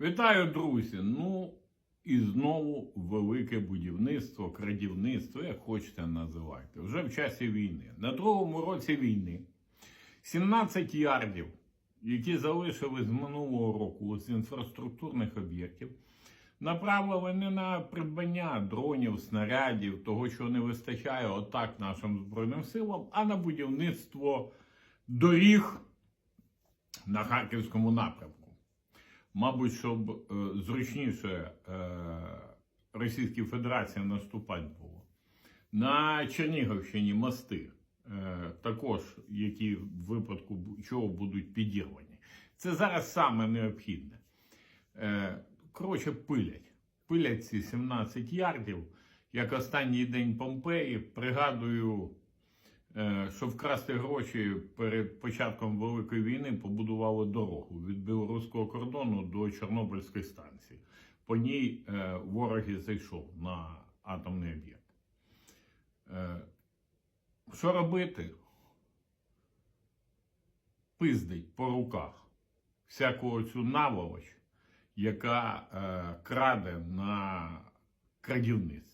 Вітаю, друзі! Ну і знову велике будівництво, крадівництво, як хочете називайте, вже в часі війни. На другому році війни 17 ярдів, які залишили з минулого року з інфраструктурних об'єктів, направили не на придбання дронів, снарядів, того, що не вистачає отак нашим Збройним силам, а на будівництво доріг на Харківському напрямку. Мабуть, щоб е, зручніше е, Російській Федерації наступати було. На Чернігівщині мости, е, також, які в випадку чого будуть підірвані. Це зараз саме необхідне. Коротше, пилять. Пилять ці 17 ярдів, як останній день Помпеї. Пригадую, що вкрасти гроші перед початком Великої війни побудували дорогу від білоруського кордону до Чорнобильської станції. По ній е, ворог і зайшов на атомний об'єкт. Е, що робити? Пиздить по руках всяку цю наволоч, яка е, краде на крадівництві.